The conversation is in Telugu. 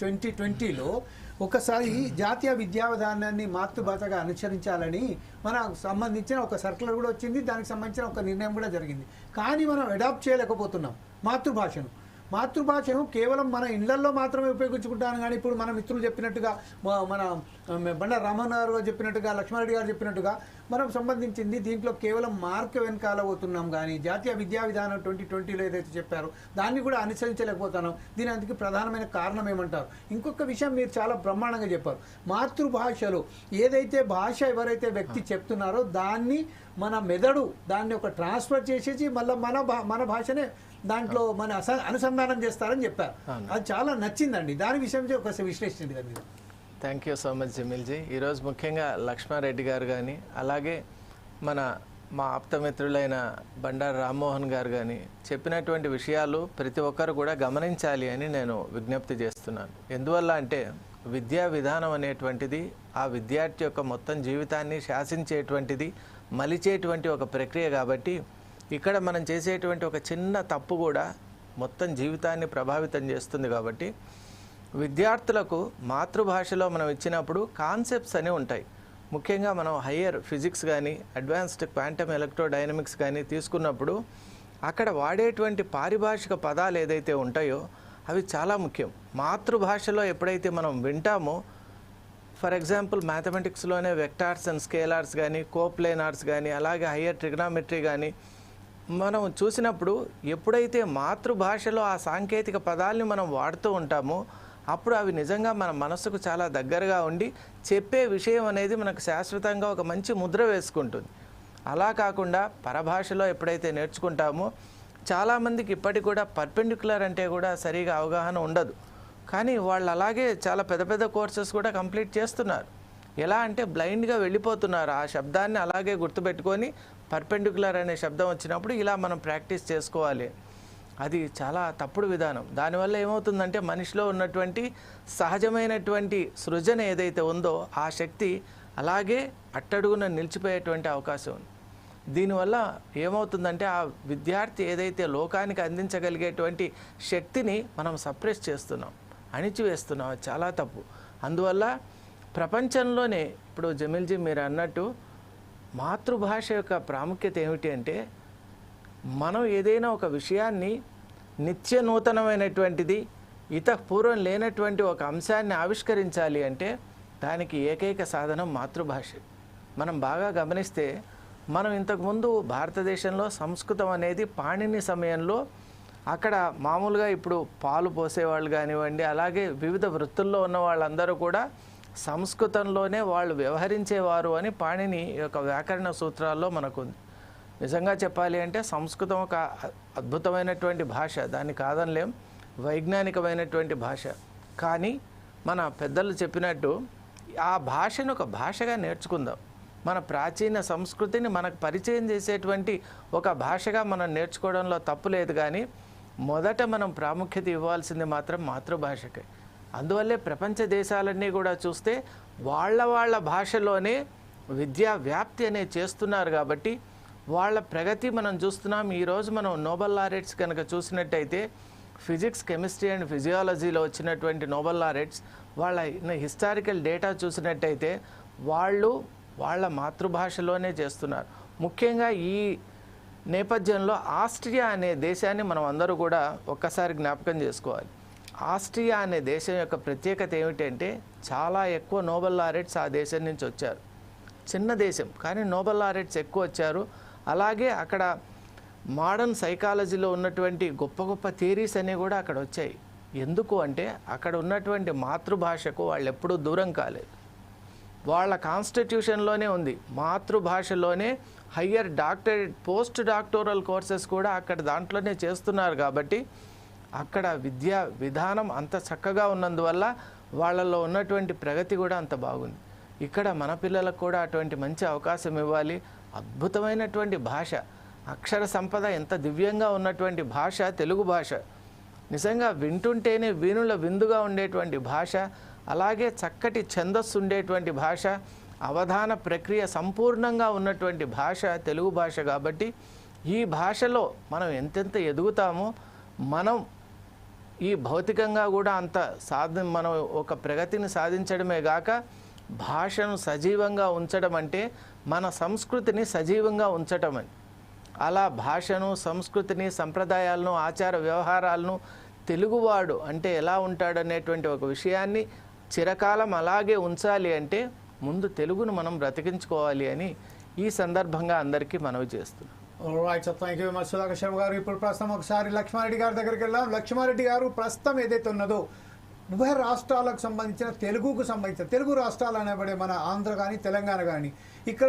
ట్వంటీ ట్వంటీలో ఒకసారి జాతీయ విద్యా విధానాన్ని మాతృభాషగా అనుసరించాలని మనకు సంబంధించిన ఒక సర్కులర్ కూడా వచ్చింది దానికి సంబంధించిన ఒక నిర్ణయం కూడా జరిగింది. కానీ మనం అడాప్ట్ చేయలేకపోతున్నాం మాతృభాషను. మాతృభాషను కేవలం మన ఇళ్ళలో మాత్రమే ఉపయోగించుకుంటాను. కానీ ఇప్పుడు మన మిత్రులు చెప్పినట్టుగా మన బండ రామన్ గారు చెప్పినట్టుగా లక్ష్మారెడ్డి గారు చెప్పినట్టుగా మనం సంబంధించింది దీంట్లో కేవలం మార్క్ వెనకాల పోతున్నాం. కానీ జాతీయ విద్యా విధానం ట్వంటీ ట్వంటీలో ఏదైతే చెప్పారో దాన్ని కూడా అనుసరించలేకపోతున్నాం. దీని అందుకు ప్రధానమైన కారణం ఏమంటారు? ఇంకొక విషయం మీరు చాలా బ్రహ్మాండంగా చెప్పారు. మాతృభాషలో ఏదైతే భాష ఎవరైతే వ్యక్తి చెప్తున్నారో దాన్ని మన మెదడు దాన్ని ఒక ట్రాన్స్ఫర్ చేసేసి మళ్ళీ మన భా మన భాషనే దాంట్లో మన అనుసంధానం చేస్తారని చెప్పారు. అది చాలా నచ్చిందండి. దాని విషయం ఒక విశ్లేషించండి దాని మీద థ్యాంక్ యూ సో మచ్ జమీల్జీ ఈరోజు ముఖ్యంగా లక్ష్మారెడ్డి గారు కానీ అలాగే మన మా ఆప్తమిత్రులైన బండారు రామ్మోహన్ గారు కానీ చెప్పినటువంటి విషయాలు ప్రతి ఒక్కరు కూడా గమనించాలి అని నేను విజ్ఞప్తి చేస్తున్నాను. ఎందువల్ల అంటే విద్యా విధానం అనేటువంటిది ఆ విద్యార్థి యొక్క మొత్తం జీవితాన్ని శాసించేటువంటిది మలిచేటువంటి ఒక ప్రక్రియ కాబట్టి ఇక్కడ మనం చేసేటువంటి ఒక చిన్న తప్పు కూడా మొత్తం జీవితాన్ని ప్రభావితం చేస్తుంది కాబట్టి విద్యార్థులకు మాతృభాషలో మనం ఇచ్చినప్పుడు కాన్సెప్ట్స్ అని ఉంటాయి. ముఖ్యంగా మనం హయ్యర్ ఫిజిక్స్ కానీ అడ్వాన్స్డ్ క్వాంటమ్ ఎలక్ట్రోడైనమిక్స్ కానీ తీసుకున్నప్పుడు అక్కడ వాడేటువంటి పారిభాషిక పదాలు ఏదైతే ఉంటాయో అవి చాలా ముఖ్యం. మాతృభాషలో ఎప్పుడైతే మనం వింటామో ఫర్ ఎగ్జాంపుల్ మ్యాథమెటిక్స్లోనే వెక్టార్స్ అండ్ స్కేలార్స్ కానీ కోప్లేనార్స్ కానీ అలాగే హయ్యర్ ట్రిగ్నామెట్రీ కానీ మనం చూసినప్పుడు ఎప్పుడైతే మాతృభాషలో ఆ సాంకేతిక పదాలని మనం వాడుతూ ఉంటామో అప్పుడు అవి నిజంగా మన మనసుకు చాలా దగ్గరగా ఉండి చెప్పే విషయం అనేది మనకు శాశ్వతంగా ఒక మంచి ముద్ర వేసుకుంటుంది. అలా కాకుండా పరభాషలో ఎప్పుడైతే నేర్చుకుంటామో చాలామందికి ఇప్పటికి కూడా పర్పెండిక్యులర్ అంటే కూడా సరిగా అవగాహన ఉండదు. కానీ వాళ్ళు అలాగే చాలా పెద్ద పెద్ద కోర్సెస్ కూడా కంప్లీట్ చేస్తున్నారు. ఎలా అంటే బ్లైండ్గా వెళ్ళిపోతున్నారు. ఆ శబ్దాన్ని అలాగే గుర్తుపెట్టుకొని పర్పెండిక్యులర్ అనే శబ్దం వచ్చినప్పుడు ఇలా మనం ప్రాక్టీస్ చేసుకోవాలి. అది చాలా తప్పుడు విధానం. దానివల్ల ఏమవుతుందంటే మనిషిలో ఉన్నటువంటి సహజమైనటువంటి సృజన ఏదైతే ఉందో ఆ శక్తి అలాగే అట్టడుగున నిలిచిపోయేటువంటి అవకాశం. ఉంది దీనివల్ల ఏమవుతుందంటే ఆ విద్యార్థి ఏదైతే లోకానికి అందించగలిగేటువంటి శక్తిని మనం సప్రెస్ చేస్తున్నాం. అణిచివేస్తున్నాం. అది చాలా తప్పు. అందువల్ల ప్రపంచంలోనే ఇప్పుడు జమీల్జీ మీరు అన్నట్టు మాతృభాష యొక్క ప్రాముఖ్యత ఏమిటి అంటే మనం ఏదైనా ఒక విషయాన్ని నిత్య నూతనమైనటువంటిది ఇత పూర్వం లేనటువంటి ఒక అంశాన్ని ఆవిష్కరించాలి అంటే దానికి ఏకైక సాధనం మాతృభాష. మనం బాగా గమనిస్తే మనం ఇంతకుముందు భారతదేశంలో సంస్కృతం అనేది పాణిని సమయంలో అక్కడ మామూలుగా ఇప్పుడు పాలు పోసేవాళ్ళు కానివ్వండి అలాగే వివిధ వృత్తుల్లో ఉన్న వాళ్ళందరూ కూడా సంస్కృతంలోనే వాళ్ళు వ్యవహరించేవారు అని పాణిని యొక్క వ్యాకరణ సూత్రాల్లో మనకుంది. నిజంగా చెప్పాలి అంటే సంస్కృతం ఒక అద్భుతమైనటువంటి భాష దాన్ని కాదనలేం వైజ్ఞానికమైనటువంటి భాష. కానీ మన పెద్దలు చెప్పినట్టు ఆ భాషను ఒక భాషగా నేర్చుకుందాం. మన ప్రాచీన సంస్కృతిని మనకు పరిచయం చేసేటువంటి ఒక భాషగా మనం నేర్చుకోవడంలో తప్పు లేదు కానీ మొదట మనం ప్రాముఖ్యత ఇవ్వాల్సింది మాత్రం మాతృభాషకే. అందువల్లే ప్రపంచ దేశాలన్నీ కూడా చూస్తే వాళ్ళ వాళ్ళ భాషలోనే విద్యా వ్యాప్తి అనేది చేస్తున్నారు కాబట్టి వాళ్ళ ప్రగతి మనం చూస్తున్నాం. ఈరోజు మనం నోబెల్ లారెట్స్ కనుక చూసినట్టయితే ఫిజిక్స్ కెమిస్ట్రీ అండ్ ఫిజియాలజీలో వచ్చినటువంటి నోబెల్ లారెట్స్ వాళ్ళ హిస్టారికల్ డేటా చూసినట్టయితే వాళ్ళు వాళ్ళ మాతృభాషలోనే చేస్తున్నారు. ముఖ్యంగా ఈ నేపథ్యంలో ఆస్ట్రియా అనే దేశాన్ని మనం అందరూ కూడా ఒక్కసారి జ్ఞాపకం చేసుకోవాలి. ఆస్ట్రియా అనే దేశం యొక్క ప్రత్యేకత ఏమిటంటే చాలా ఎక్కువ నోబెల్ లారెట్స్ ఆ దేశం నుంచి వచ్చారు. చిన్న దేశం కానీ నోబెల్ లారెట్స్ ఎక్కువ వచ్చారు. అలాగే అక్కడ మోడర్న్ సైకాలజీలో ఉన్నటువంటి గొప్ప గొప్ప థియరీస్ అనేవి కూడా అక్కడ వచ్చాయి. ఎందుకు అంటే అక్కడ ఉన్నటువంటి మాతృభాషకు వాళ్ళు ఎప్పుడూ దూరం కాలేదు. వాళ్ళ కాన్స్టిట్యూషన్లోనే ఉంది. మాతృభాషలోనే higher doctorate post doctoral courses కూడా అక్కడ దాంట్లోనే చేస్తున్నారు కాబట్టి అక్కడ విద్యా విధానం అంత చక్కగా ఉన్నందువల్ల వాళ్ళలో ఉన్నటువంటి ప్రగతి కూడా అంత బాగుంది. ఇక్కడ మన పిల్లలకు కూడా అటువంటి మంచి అవకాశం ఇవ్వాలి. అద్భుతమైనటువంటి భాష. అక్షర సంపద ఎంత దివ్యంగా ఉన్నటువంటి భాష తెలుగు భాష. నిజంగా వింటుంటేనే వీణుల విందుగా ఉండేటువంటి భాష. అలాగే చక్కటి ఛందస్సు ఉండేటువంటి భాష. అవధాన ప్రక్రియ సంపూర్ణంగా ఉన్నటువంటి భాష తెలుగు భాష కాబట్టి ఈ భాషలో మనం ఎంతెంత ఎదుగుతామో మనం ఈ భౌతికంగా కూడా అంత సాధ మనం ఒక ప్రగతిని సాధించడమే గాక భాషను సజీవంగా ఉంచడం అంటే మన సంస్కృతిని సజీవంగా ఉంచటం అని. అలా భాషను సంస్కృతిని సంప్రదాయాలను ఆచార వ్యవహారాలను తెలుగువాడు అంటే ఎలా ఉంటాడనేటువంటి ఒక విషయాన్ని చిరకాలం అలాగే ఉంచాలి అంటే ముందు తెలుగును మనం బ్రతికించుకోవాలి అని ఈ సందర్భంగా అందరికీ మనవి చేస్తున్నాం right sir thank you much Sudhakar Sharma గారు. ఇప్పుడు ప్రస్తుతం ఒకసారి లక్ష్మారెడ్డి గారి దగ్గరికి వెళ్దాం. లక్ష్మారెడ్డి గారు ప్రస్తుతం ఏదైతే ఉన్నదో ఉభయ రాష్ట్రాలకు సంబంధించిన తెలుగుకు సంబంధించిన తెలుగు రాష్ట్రాలు అనబడే మన ఆంధ్ర కానీ తెలంగాణ కానీ ఇక్కడ